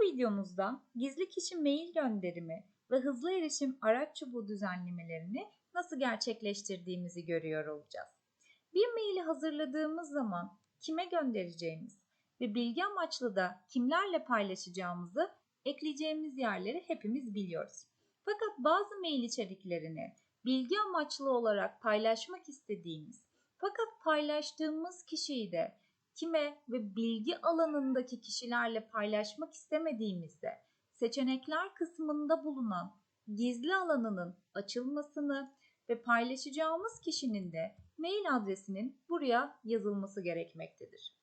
videomuzda gizli kişi mail gönderimi ve hızlı erişim araç çubuğu düzenlemelerini nasıl gerçekleştirdiğimizi görüyor olacağız. Bir maili hazırladığımız zaman kime göndereceğimiz ve bilgi amaçlı da kimlerle paylaşacağımızı ekleyeceğimiz yerleri hepimiz biliyoruz. Fakat bazı mail içeriklerini bilgi amaçlı olarak paylaşmak istediğimiz fakat paylaştığımız kişiyi de kime ve bilgi alanındaki kişilerle paylaşmak istemediğimizde seçenekler kısmında bulunan gizli alanının açılmasını ve paylaşacağımız kişinin de mail adresinin buraya yazılması gerekmektedir.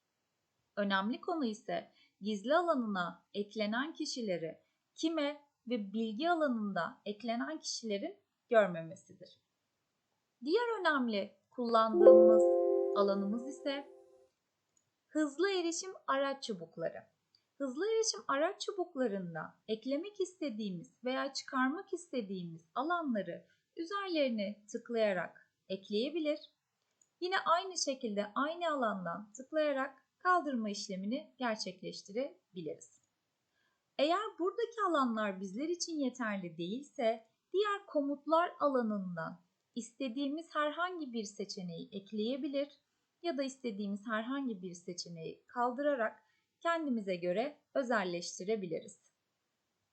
Önemli konu ise gizli alanına eklenen kişileri kime ve bilgi alanında eklenen kişilerin görmemesidir. Diğer önemli kullandığımız alanımız ise hızlı erişim araç çubukları. Hızlı erişim araç çubuklarında eklemek istediğimiz veya çıkarmak istediğimiz alanları üzerlerine tıklayarak ekleyebilir. Yine aynı şekilde aynı alandan tıklayarak kaldırma işlemini gerçekleştirebiliriz. Eğer buradaki alanlar bizler için yeterli değilse diğer komutlar alanından istediğimiz herhangi bir seçeneği ekleyebilir ya da istediğimiz herhangi bir seçeneği kaldırarak kendimize göre özelleştirebiliriz.